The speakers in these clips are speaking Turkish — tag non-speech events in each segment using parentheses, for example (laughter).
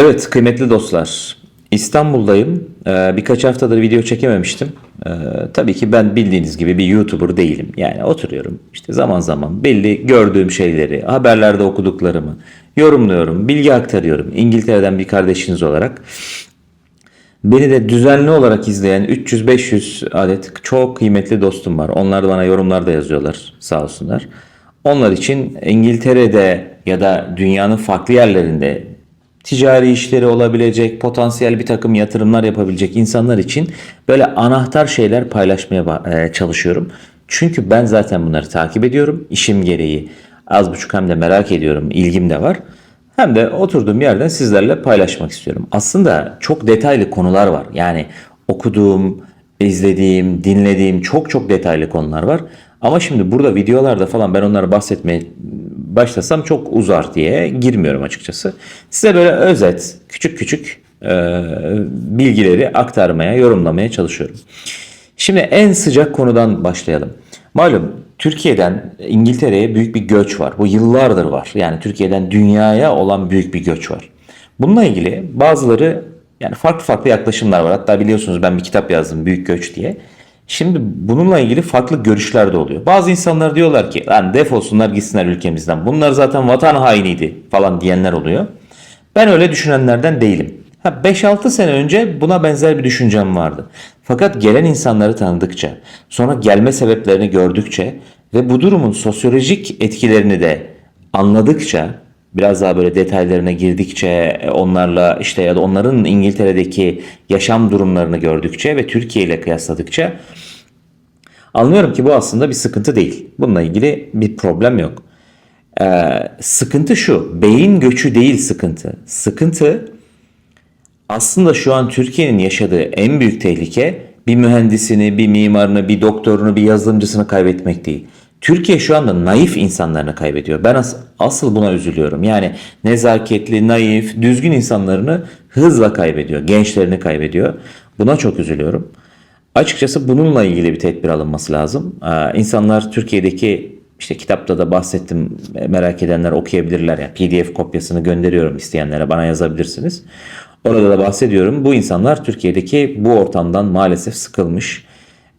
Evet kıymetli dostlar. İstanbul'dayım. Ee, birkaç haftadır video çekememiştim. Ee, tabii ki ben bildiğiniz gibi bir YouTuber değilim. Yani oturuyorum işte zaman zaman belli gördüğüm şeyleri, haberlerde okuduklarımı yorumluyorum, bilgi aktarıyorum. İngiltere'den bir kardeşiniz olarak. Beni de düzenli olarak izleyen 300-500 adet çok kıymetli dostum var. Onlar da bana yorumlarda yazıyorlar sağ olsunlar. Onlar için İngiltere'de ya da dünyanın farklı yerlerinde ticari işleri olabilecek, potansiyel bir takım yatırımlar yapabilecek insanlar için böyle anahtar şeyler paylaşmaya e, çalışıyorum. Çünkü ben zaten bunları takip ediyorum. İşim gereği az buçuk hem de merak ediyorum, ilgim de var. Hem de oturduğum yerden sizlerle paylaşmak istiyorum. Aslında çok detaylı konular var. Yani okuduğum, izlediğim, dinlediğim çok çok detaylı konular var. Ama şimdi burada videolarda falan ben onları bahsetmeye başlasam çok uzar diye girmiyorum açıkçası. Size böyle özet, küçük küçük e, bilgileri aktarmaya, yorumlamaya çalışıyorum. Şimdi en sıcak konudan başlayalım. Malum Türkiye'den İngiltere'ye büyük bir göç var. Bu yıllardır var. Yani Türkiye'den dünyaya olan büyük bir göç var. Bununla ilgili bazıları yani farklı farklı yaklaşımlar var. Hatta biliyorsunuz ben bir kitap yazdım Büyük Göç diye. Şimdi bununla ilgili farklı görüşler de oluyor. Bazı insanlar diyorlar ki lan defolsunlar gitsinler ülkemizden. Bunlar zaten vatan hainiydi falan diyenler oluyor. Ben öyle düşünenlerden değilim. Ha 5-6 sene önce buna benzer bir düşüncem vardı. Fakat gelen insanları tanıdıkça, sonra gelme sebeplerini gördükçe ve bu durumun sosyolojik etkilerini de anladıkça, biraz daha böyle detaylarına girdikçe, onlarla işte ya da onların İngiltere'deki yaşam durumlarını gördükçe ve Türkiye ile kıyasladıkça anlıyorum ki bu aslında bir sıkıntı değil. Bununla ilgili bir problem yok. Ee, sıkıntı şu, beyin göçü değil sıkıntı. Sıkıntı aslında şu an Türkiye'nin yaşadığı en büyük tehlike bir mühendisini, bir mimarını, bir doktorunu, bir yazılımcısını kaybetmek değil. Türkiye şu anda naif insanlarını kaybediyor. Ben as- asıl buna üzülüyorum. Yani nezaketli, naif, düzgün insanlarını hızla kaybediyor. Gençlerini kaybediyor. Buna çok üzülüyorum. Açıkçası bununla ilgili bir tedbir alınması lazım. Ee, insanlar Türkiye'deki işte kitapta da bahsettim merak edenler okuyabilirler. Yani PDF kopyasını gönderiyorum isteyenlere bana yazabilirsiniz. Orada da bahsediyorum. Bu insanlar Türkiye'deki bu ortamdan maalesef sıkılmış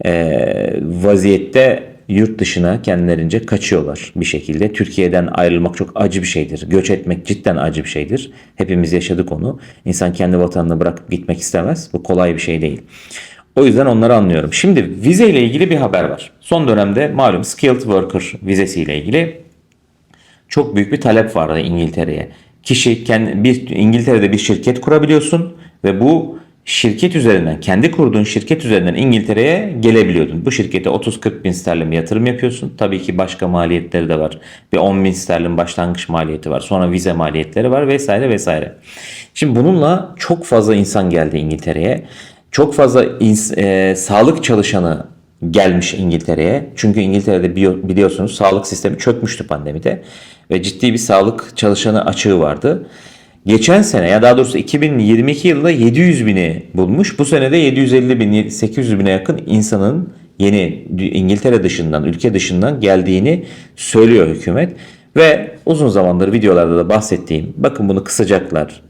ee, vaziyette yurt dışına kendilerince kaçıyorlar bir şekilde. Türkiye'den ayrılmak çok acı bir şeydir. Göç etmek cidden acı bir şeydir. Hepimiz yaşadık onu. İnsan kendi vatanını bırakıp gitmek istemez. Bu kolay bir şey değil. O yüzden onları anlıyorum. Şimdi vize ile ilgili bir haber var. Son dönemde malum skilled worker vizesi ile ilgili çok büyük bir talep vardı İngiltere'ye. Kişi kendi, bir İngiltere'de bir şirket kurabiliyorsun ve bu şirket üzerinden kendi kurduğun şirket üzerinden İngiltere'ye gelebiliyordun. Bu şirkete 30-40 bin sterlin yatırım yapıyorsun. Tabii ki başka maliyetleri de var. Bir 10 bin sterlin başlangıç maliyeti var. Sonra vize maliyetleri var vesaire vesaire. Şimdi bununla çok fazla insan geldi İngiltere'ye. Çok fazla e, sağlık çalışanı gelmiş İngiltere'ye. Çünkü İngiltere'de biliyorsunuz sağlık sistemi çökmüştü pandemide ve ciddi bir sağlık çalışanı açığı vardı. Geçen sene ya daha doğrusu 2022 yılında 700 bini bulmuş. Bu sene de 750 bin, 800 bine yakın insanın yeni İngiltere dışından, ülke dışından geldiğini söylüyor hükümet. Ve uzun zamandır videolarda da bahsettiğim, bakın bunu kısacaklar,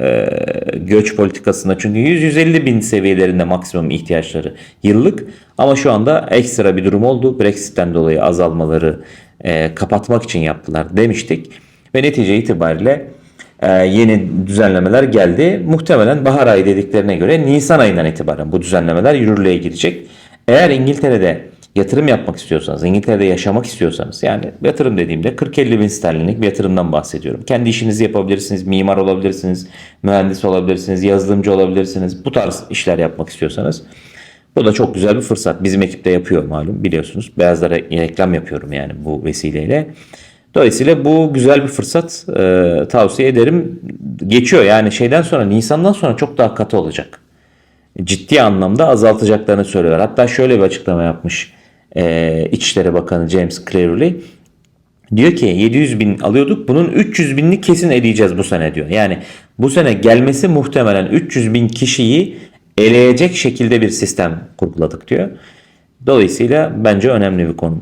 e, göç politikasında çünkü 100-150 bin seviyelerinde maksimum ihtiyaçları yıllık ama şu anda ekstra bir durum oldu. Brexit'ten dolayı azalmaları e, kapatmak için yaptılar demiştik ve netice itibariyle yeni düzenlemeler geldi. Muhtemelen bahar ayı dediklerine göre Nisan ayından itibaren bu düzenlemeler yürürlüğe girecek. Eğer İngiltere'de yatırım yapmak istiyorsanız, İngiltere'de yaşamak istiyorsanız yani yatırım dediğimde 40-50 bin sterlinlik bir yatırımdan bahsediyorum. Kendi işinizi yapabilirsiniz, mimar olabilirsiniz, mühendis olabilirsiniz, yazılımcı olabilirsiniz. Bu tarz işler yapmak istiyorsanız bu da çok güzel bir fırsat. Bizim ekipte yapıyor malum biliyorsunuz. Beyazlara reklam yapıyorum yani bu vesileyle. Dolayısıyla bu güzel bir fırsat e, tavsiye ederim. Geçiyor yani şeyden sonra Nisan'dan sonra çok daha katı olacak ciddi anlamda azaltacaklarını söylüyorlar. Hatta şöyle bir açıklama yapmış e, İçişleri Bakanı James Cleverly. Diyor ki 700 bin alıyorduk bunun 300 binini kesin eleyeceğiz bu sene diyor. Yani bu sene gelmesi muhtemelen 300 bin kişiyi eleyecek şekilde bir sistem kurguladık diyor. Dolayısıyla bence önemli bir konu.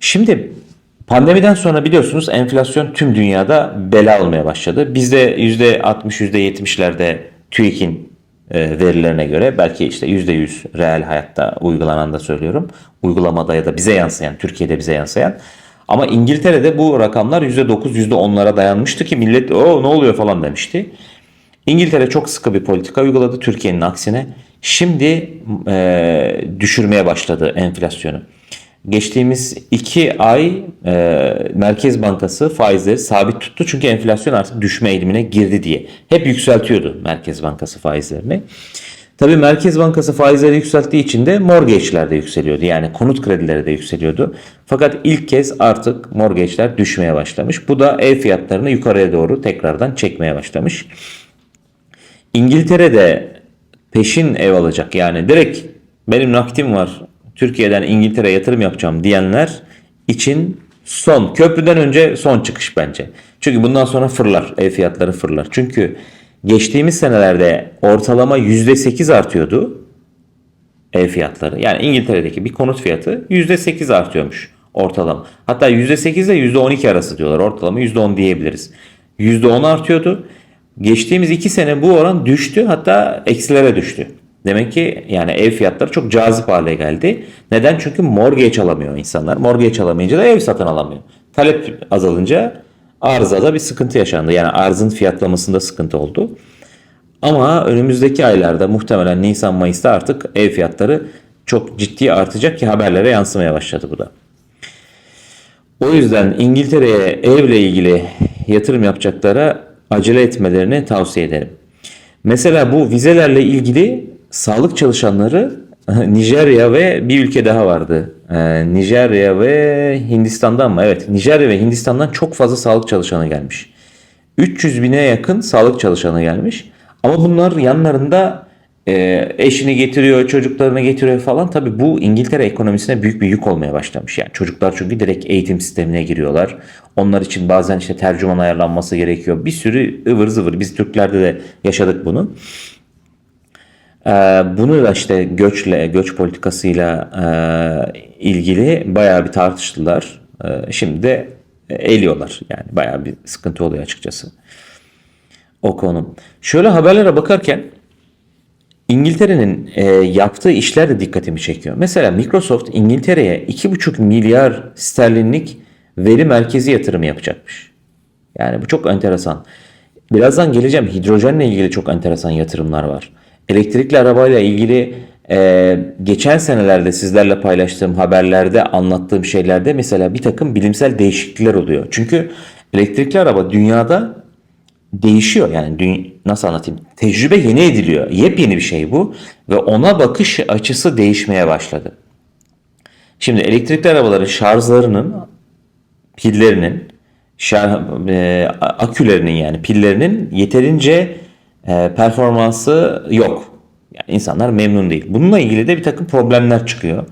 Şimdi Pandemiden sonra biliyorsunuz enflasyon tüm dünyada bela olmaya başladı. Bizde %60, %70'lerde TÜİK'in e, verilerine göre belki işte %100 reel hayatta uygulanan da söylüyorum. Uygulamada ya da bize yansıyan, Türkiye'de bize yansıyan. Ama İngiltere'de bu rakamlar %9, %10'lara dayanmıştı ki millet o ne oluyor falan demişti. İngiltere çok sıkı bir politika uyguladı Türkiye'nin aksine. Şimdi e, düşürmeye başladı enflasyonu. Geçtiğimiz iki ay e, Merkez Bankası faizleri sabit tuttu çünkü enflasyon artık düşme eğilimine girdi diye. Hep yükseltiyordu Merkez Bankası faizlerini. Tabii Merkez Bankası faizleri yükselttiği için de mortgage'ler de yükseliyordu. Yani konut kredileri de yükseliyordu. Fakat ilk kez artık mortgage'ler düşmeye başlamış. Bu da ev fiyatlarını yukarıya doğru tekrardan çekmeye başlamış. İngiltere'de peşin ev alacak yani direkt benim nakdim var Türkiye'den İngiltere'ye yatırım yapacağım diyenler için son köprüden önce son çıkış bence. Çünkü bundan sonra fırlar ev fiyatları fırlar. Çünkü geçtiğimiz senelerde ortalama %8 artıyordu ev fiyatları. Yani İngiltere'deki bir konut fiyatı %8 artıyormuş ortalama. Hatta %8 ile %12 arası diyorlar. Ortalama %10 diyebiliriz. %10 artıyordu. Geçtiğimiz 2 sene bu oran düştü hatta eksilere düştü. Demek ki yani ev fiyatları çok cazip hale geldi. Neden? Çünkü mortgage alamıyor insanlar. Mortgage alamayınca da ev satın alamıyor. Talep azalınca arzada bir sıkıntı yaşandı. Yani arzın fiyatlamasında sıkıntı oldu. Ama önümüzdeki aylarda muhtemelen Nisan Mayıs'ta artık ev fiyatları çok ciddi artacak ki haberlere yansımaya başladı bu da. O yüzden İngiltere'ye evle ilgili yatırım yapacaklara acele etmelerini tavsiye ederim. Mesela bu vizelerle ilgili sağlık çalışanları Nijerya ve bir ülke daha vardı. Ee, Nijerya ve Hindistan'dan mı? Evet Nijerya ve Hindistan'dan çok fazla sağlık çalışanı gelmiş. 300 bine yakın sağlık çalışanı gelmiş. Ama bunlar yanlarında e, eşini getiriyor, çocuklarını getiriyor falan. Tabii bu İngiltere ekonomisine büyük bir yük olmaya başlamış. Yani çocuklar çünkü direkt eğitim sistemine giriyorlar. Onlar için bazen işte tercüman ayarlanması gerekiyor. Bir sürü ıvır zıvır. Biz Türklerde de yaşadık bunu. Ee, bunu da işte göçle, göç politikasıyla e, ilgili bayağı bir tartıştılar. Ee, şimdi de eliyorlar. Yani bayağı bir sıkıntı oluyor açıkçası. O konu. Şöyle haberlere bakarken İngiltere'nin e, yaptığı işler de dikkatimi çekiyor. Mesela Microsoft İngiltere'ye 2,5 milyar sterlinlik veri merkezi yatırımı yapacakmış. Yani bu çok enteresan. Birazdan geleceğim. Hidrojenle ilgili çok enteresan yatırımlar var. Elektrikli arabayla ilgili e, geçen senelerde sizlerle paylaştığım haberlerde anlattığım şeylerde mesela bir takım bilimsel değişiklikler oluyor. Çünkü elektrikli araba dünyada değişiyor. Yani nasıl anlatayım? Tecrübe yeni ediliyor. Yepyeni bir şey bu ve ona bakış açısı değişmeye başladı. Şimdi elektrikli arabaların şarjlarının, pillerinin, şar- e, akülerinin yani pillerinin yeterince e, performansı yok. Yani insanlar memnun değil. Bununla ilgili de bir takım problemler çıkıyor.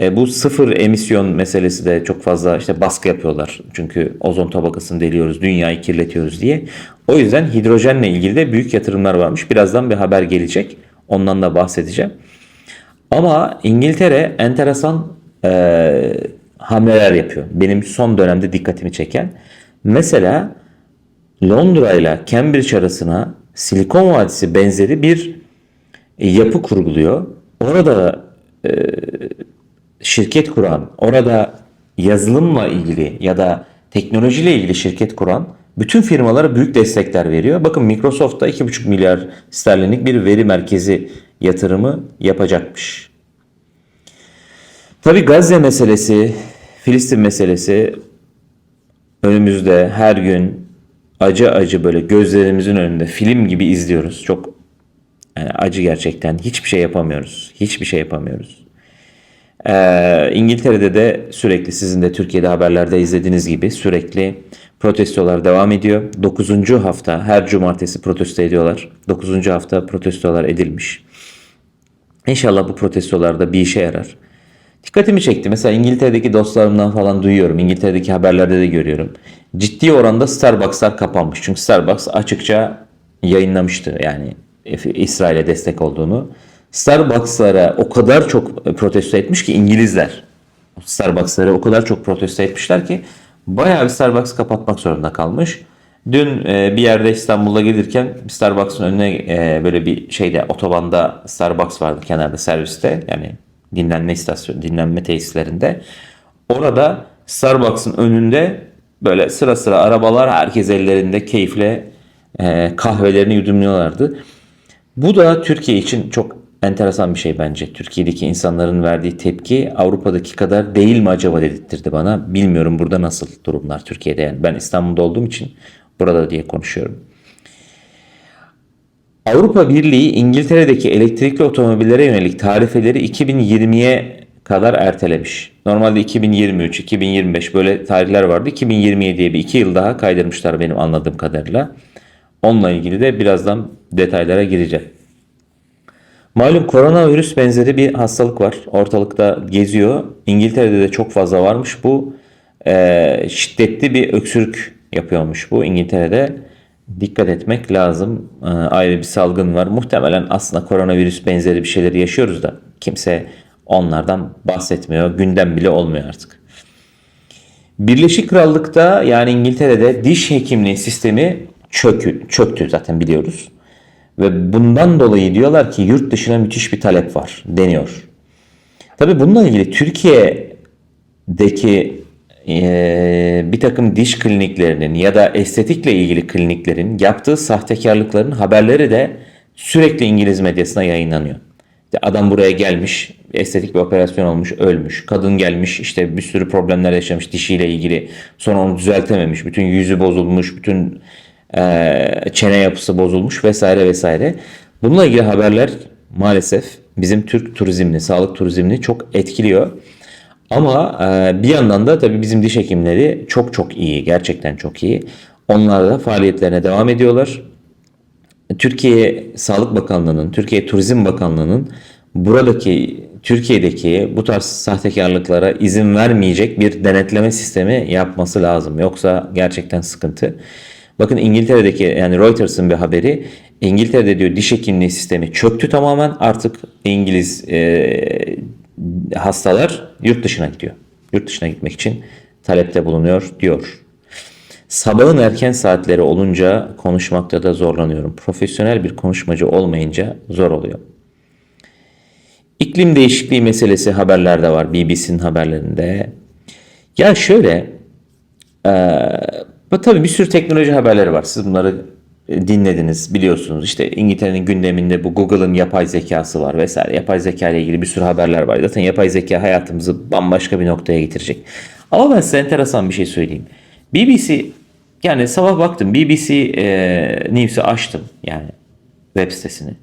E, bu sıfır emisyon meselesi de çok fazla işte baskı yapıyorlar. Çünkü ozon tabakasını deliyoruz, dünyayı kirletiyoruz diye. O yüzden hidrojenle ilgili de büyük yatırımlar varmış. Birazdan bir haber gelecek. Ondan da bahsedeceğim. Ama İngiltere enteresan e, hamleler yapıyor. Benim son dönemde dikkatimi çeken. Mesela Londra ile Cambridge arasına Silikon Vadisi benzeri bir e, yapı kurguluyor. Orada e, şirket kuran, orada yazılımla ilgili ya da teknolojiyle ilgili şirket kuran bütün firmalara büyük destekler veriyor. Bakın Microsoft da 2,5 milyar sterlinlik bir veri merkezi yatırımı yapacakmış. Tabi Gazze meselesi, Filistin meselesi önümüzde her gün acı acı böyle gözlerimizin önünde film gibi izliyoruz. Çok yani acı gerçekten. Hiçbir şey yapamıyoruz. Hiçbir şey yapamıyoruz. Ee, İngiltere'de de sürekli sizin de Türkiye'de haberlerde izlediğiniz gibi sürekli protestolar devam ediyor. 9. hafta her cumartesi protesto ediyorlar. 9. hafta protestolar edilmiş. İnşallah bu protestolarda bir işe yarar. Dikkatimi çekti. Mesela İngiltere'deki dostlarımdan falan duyuyorum. İngiltere'deki haberlerde de görüyorum. Ciddi oranda Starbucks'lar kapanmış. Çünkü Starbucks açıkça yayınlamıştı yani İsrail'e destek olduğunu. Starbucks'lara o kadar çok protesto etmiş ki İngilizler. Starbucks'ları o kadar çok protesto etmişler ki bayağı bir Starbucks kapatmak zorunda kalmış. Dün e, bir yerde İstanbul'a gelirken Starbucks'ın önüne e, böyle bir şeyde otobanda Starbucks vardı kenarda serviste yani dinlenme istasyonu dinlenme tesislerinde. Orada Starbucks'ın önünde böyle sıra sıra arabalar herkes ellerinde keyifle e, kahvelerini yudumluyorlardı. Bu da Türkiye için çok enteresan bir şey bence. Türkiye'deki insanların verdiği tepki Avrupa'daki kadar değil mi acaba dedirtti bana. Bilmiyorum burada nasıl durumlar Türkiye'de yani. Ben İstanbul'da olduğum için burada diye konuşuyorum. Avrupa Birliği İngiltere'deki elektrikli otomobillere yönelik tarifeleri 2020'ye kadar ertelemiş. Normalde 2023, 2025 böyle tarihler vardı. 2027'ye bir iki yıl daha kaydırmışlar benim anladığım kadarıyla. Onunla ilgili de birazdan detaylara gireceğim. Malum koronavirüs benzeri bir hastalık var. Ortalıkta geziyor. İngiltere'de de çok fazla varmış. Bu e, şiddetli bir öksürük yapıyormuş bu İngiltere'de. Dikkat etmek lazım. E, ayrı bir salgın var. Muhtemelen aslında koronavirüs benzeri bir şeyleri yaşıyoruz da kimse onlardan bahsetmiyor. Gündem bile olmuyor artık. Birleşik Krallık'ta yani İngiltere'de diş hekimliği sistemi çökü, çöktü zaten biliyoruz. Ve bundan dolayı diyorlar ki yurt dışına müthiş bir talep var deniyor. Tabi bununla ilgili Türkiye'deki bir takım diş kliniklerinin ya da estetikle ilgili kliniklerin yaptığı sahtekarlıkların haberleri de sürekli İngiliz medyasına yayınlanıyor. Adam buraya gelmiş, estetik bir operasyon olmuş, ölmüş. Kadın gelmiş, işte bir sürü problemler yaşamış dişiyle ilgili. Sonra onu düzeltememiş. Bütün yüzü bozulmuş, bütün e, çene yapısı bozulmuş vesaire vesaire. Bununla ilgili haberler maalesef bizim Türk turizmini, sağlık turizmini çok etkiliyor. Ama e, bir yandan da tabii bizim diş hekimleri çok çok iyi, gerçekten çok iyi. Onlar da faaliyetlerine devam ediyorlar. Türkiye Sağlık Bakanlığı'nın, Türkiye Turizm Bakanlığı'nın buradaki Türkiye'deki bu tarz sahtekarlıklara izin vermeyecek bir denetleme sistemi yapması lazım. Yoksa gerçekten sıkıntı. Bakın İngiltere'deki yani Reuters'ın bir haberi İngiltere'de diyor diş hekimliği sistemi çöktü tamamen artık İngiliz e, hastalar yurt dışına gidiyor. Yurt dışına gitmek için talepte bulunuyor diyor. Sabahın erken saatleri olunca konuşmakta da zorlanıyorum. Profesyonel bir konuşmacı olmayınca zor oluyor. İklim değişikliği meselesi haberlerde var BBC'nin haberlerinde. Ya şöyle e, tabii bir sürü teknoloji haberleri var. Siz bunları dinlediniz biliyorsunuz. İşte İngiltere'nin gündeminde bu Google'ın yapay zekası var vesaire. Yapay zeka ile ilgili bir sürü haberler var. Zaten yapay zeka hayatımızı bambaşka bir noktaya getirecek. Ama ben size enteresan bir şey söyleyeyim. BBC yani sabah baktım BBC e, News'u açtım yani web sitesini.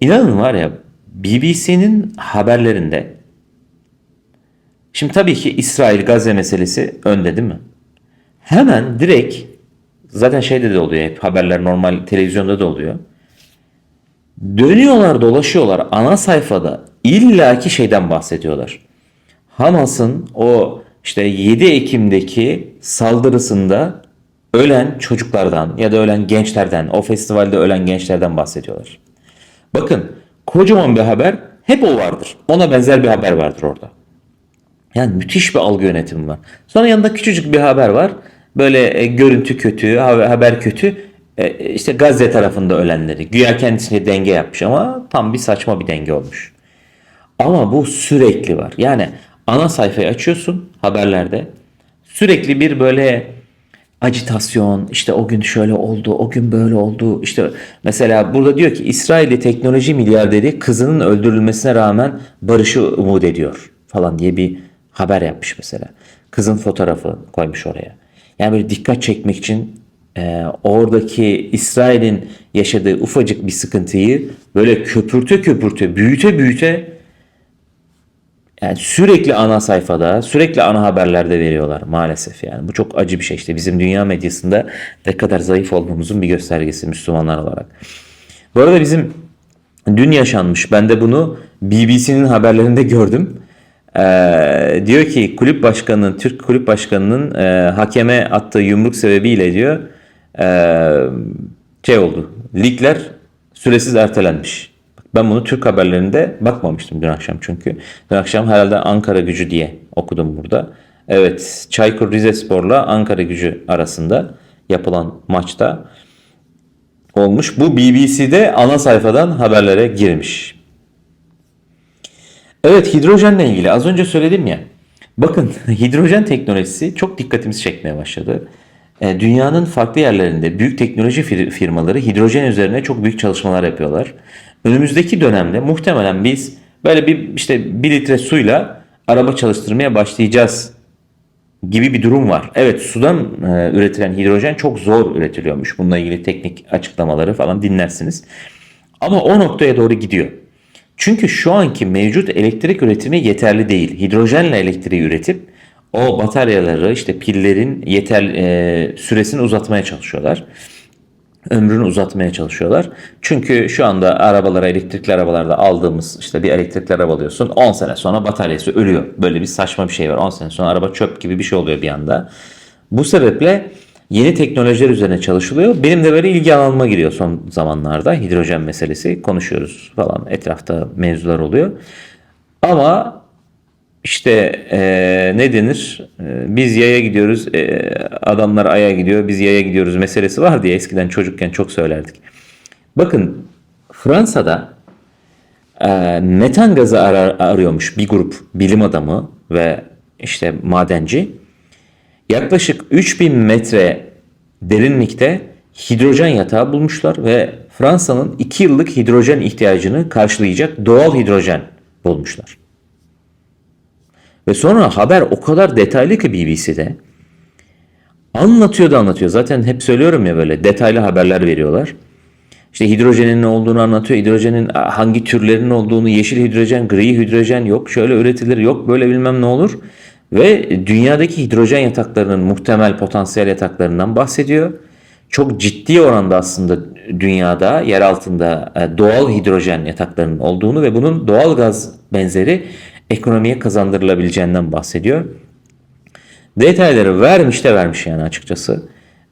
İnanın var ya BBC'nin haberlerinde şimdi tabii ki İsrail Gazze meselesi önde değil mi? Hemen direkt zaten şeyde de oluyor hep haberler normal televizyonda da oluyor. Dönüyorlar dolaşıyorlar ana sayfada illaki şeyden bahsediyorlar. Hamas'ın o işte 7 Ekim'deki saldırısında ölen çocuklardan ya da ölen gençlerden, o festivalde ölen gençlerden bahsediyorlar. Bakın kocaman bir haber hep o vardır. Ona benzer bir haber vardır orada. Yani müthiş bir algı yönetimi var. Sonra yanında küçücük bir haber var. Böyle e, görüntü kötü, haber kötü. E, işte Gazze tarafında ölenleri. Güya kendisine denge yapmış ama tam bir saçma bir denge olmuş. Ama bu sürekli var. Yani ana sayfayı açıyorsun haberlerde. Sürekli bir böyle acitasyon, işte o gün şöyle oldu, o gün böyle oldu. İşte mesela burada diyor ki İsrailli teknoloji milyarderi kızının öldürülmesine rağmen barışı umut ediyor falan diye bir haber yapmış mesela. Kızın fotoğrafı koymuş oraya. Yani böyle dikkat çekmek için e, oradaki İsrail'in yaşadığı ufacık bir sıkıntıyı böyle köpürte köpürte, büyüte büyüte yani sürekli ana sayfada, sürekli ana haberlerde veriyorlar maalesef yani. Bu çok acı bir şey işte. Bizim dünya medyasında ne kadar zayıf olduğumuzun bir göstergesi Müslümanlar olarak. Bu arada bizim dün yaşanmış. Ben de bunu BBC'nin haberlerinde gördüm. Ee, diyor ki kulüp başkanının, Türk kulüp başkanının e, hakeme attığı yumruk sebebiyle diyor e, şey oldu. Ligler süresiz ertelenmiş. Ben bunu Türk haberlerinde bakmamıştım dün akşam çünkü. Dün akşam herhalde Ankara gücü diye okudum burada. Evet Çaykur Rizespor'la Ankara gücü arasında yapılan maçta olmuş. Bu BBC'de ana sayfadan haberlere girmiş. Evet hidrojenle ilgili az önce söyledim ya. Bakın (laughs) hidrojen teknolojisi çok dikkatimizi çekmeye başladı. E, Dünyanın farklı yerlerinde büyük teknoloji fir- firmaları hidrojen üzerine çok büyük çalışmalar yapıyorlar. Önümüzdeki dönemde muhtemelen biz böyle bir işte bir litre suyla araba çalıştırmaya başlayacağız gibi bir durum var. Evet sudan e, üretilen hidrojen çok zor üretiliyormuş. Bununla ilgili teknik açıklamaları falan dinlersiniz. Ama o noktaya doğru gidiyor. Çünkü şu anki mevcut elektrik üretimi yeterli değil. Hidrojenle elektriği üretip o bataryaları işte pillerin yeter e, süresini uzatmaya çalışıyorlar. Ömrünü uzatmaya çalışıyorlar. Çünkü şu anda arabalara, elektrikli arabalarda aldığımız işte bir elektrikli araba alıyorsun. 10 sene sonra bataryası ölüyor. Böyle bir saçma bir şey var. 10 sene sonra araba çöp gibi bir şey oluyor bir anda. Bu sebeple yeni teknolojiler üzerine çalışılıyor. Benim de böyle ilgi alanıma giriyor son zamanlarda. Hidrojen meselesi konuşuyoruz falan. Etrafta mevzular oluyor. Ama işte eee, ne denir? Eee, biz yaya gidiyoruz, eee, adamlar aya gidiyor, biz yaya gidiyoruz meselesi var diye eskiden çocukken çok söylerdik. Bakın Fransa'da eee, metan gazı arar, arıyormuş bir grup bilim adamı ve işte madenci. Yaklaşık 3000 metre derinlikte hidrojen yatağı bulmuşlar ve Fransa'nın 2 yıllık hidrojen ihtiyacını karşılayacak doğal hidrojen bulmuşlar. Ve sonra haber o kadar detaylı ki BBC'de. Anlatıyor da anlatıyor. Zaten hep söylüyorum ya böyle detaylı haberler veriyorlar. İşte hidrojenin ne olduğunu anlatıyor. Hidrojenin hangi türlerinin olduğunu, yeşil hidrojen, gri hidrojen yok şöyle üretilir, yok böyle bilmem ne olur. Ve dünyadaki hidrojen yataklarının muhtemel potansiyel yataklarından bahsediyor. Çok ciddi oranda aslında dünyada yer altında e, doğal hidrojen yataklarının olduğunu ve bunun doğal gaz benzeri ekonomiye kazandırılabileceğinden bahsediyor. Detayları vermiş de vermiş yani açıkçası.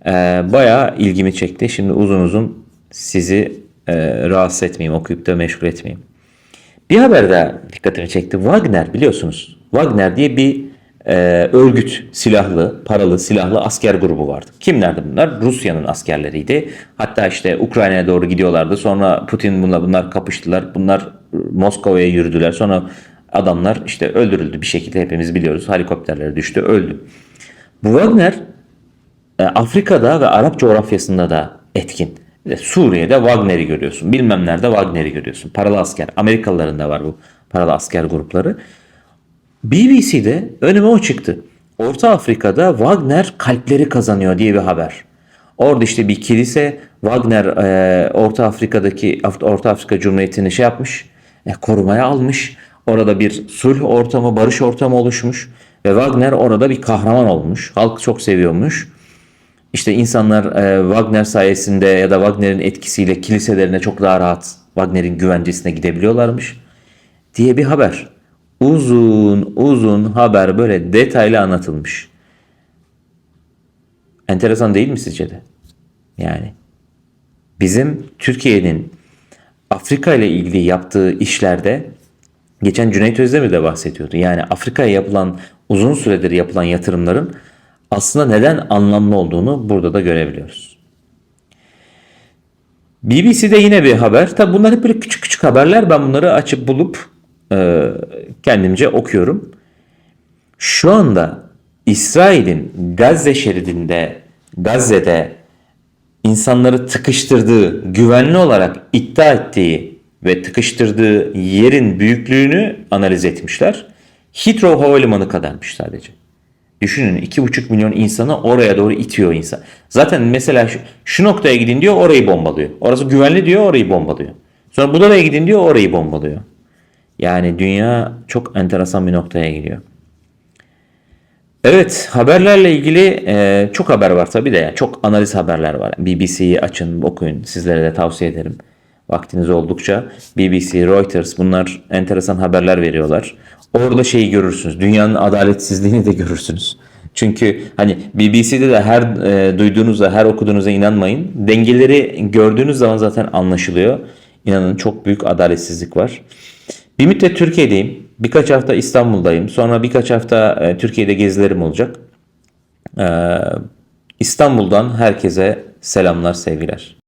Ee, bayağı ilgimi çekti. Şimdi uzun uzun sizi e, rahatsız etmeyeyim, okuyup da meşgul etmeyeyim. Bir haber daha dikkatimi çekti. Wagner biliyorsunuz. Wagner diye bir e, örgüt, silahlı, paralı, silahlı asker grubu vardı. Kimlerdi bunlar? Rusya'nın askerleriydi. Hatta işte Ukrayna'ya doğru gidiyorlardı. Sonra Putin bunlar bunlar kapıştılar. Bunlar Moskova'ya yürüdüler. Sonra adamlar işte öldürüldü bir şekilde hepimiz biliyoruz. Helikopterlere düştü, öldü. Bu Wagner e, Afrika'da ve Arap coğrafyasında da etkin. E, Suriye'de Wagner'i görüyorsun. Bilmem nerede Wagner'i görüyorsun. Paralı asker. Amerikalıların da var bu paralı asker grupları. BBC'de önüme o çıktı. Orta Afrika'da Wagner kalpleri kazanıyor diye bir haber. Orada işte bir kilise Wagner e, Orta Afrika'daki Orta Afrika Cumhuriyeti'ni şey yapmış, e, korumaya almış. Orada bir sulh ortamı, barış ortamı oluşmuş ve Wagner orada bir kahraman olmuş. Halk çok seviyormuş. İşte insanlar e, Wagner sayesinde ya da Wagner'in etkisiyle kiliselerine çok daha rahat Wagner'in güvencesine gidebiliyorlarmış diye bir haber. Uzun uzun haber böyle detaylı anlatılmış. Enteresan değil mi sizce de? Yani bizim Türkiye'nin Afrika ile ilgili yaptığı işlerde geçen Cüneyt Özdemir de bahsediyordu. Yani Afrika'ya yapılan uzun süredir yapılan yatırımların aslında neden anlamlı olduğunu burada da görebiliyoruz. BBC'de yine bir haber. Tabi bunlar hep böyle küçük küçük haberler. Ben bunları açıp bulup e, kendimce okuyorum. Şu anda İsrail'in Gazze şeridinde, Gazze'de insanları tıkıştırdığı, güvenli olarak iddia ettiği ve tıkıştırdığı yerin büyüklüğünü analiz etmişler. Heathrow Havalimanı kadarmış sadece. Düşünün 2,5 milyon insanı oraya doğru itiyor insan. Zaten mesela şu, şu noktaya gidin diyor orayı bombalıyor. Orası güvenli diyor orayı bombalıyor. Sonra bu da gidin diyor orayı bombalıyor. Yani dünya çok enteresan bir noktaya gidiyor. Evet haberlerle ilgili e, çok haber var tabii de yani çok analiz haberler var. BBC'yi açın okuyun sizlere de tavsiye ederim. Vaktiniz oldukça BBC, Reuters bunlar enteresan haberler veriyorlar. Orada şeyi görürsünüz. Dünyanın adaletsizliğini de görürsünüz. Çünkü hani BBC'de de her e, duyduğunuzda, her okuduğunuza inanmayın. Dengeleri gördüğünüz zaman zaten anlaşılıyor. İnanın çok büyük adaletsizlik var. Bir müddet Türkiye'deyim. Birkaç hafta İstanbul'dayım. Sonra birkaç hafta e, Türkiye'de gezilerim olacak. Ee, İstanbul'dan herkese selamlar, sevgiler.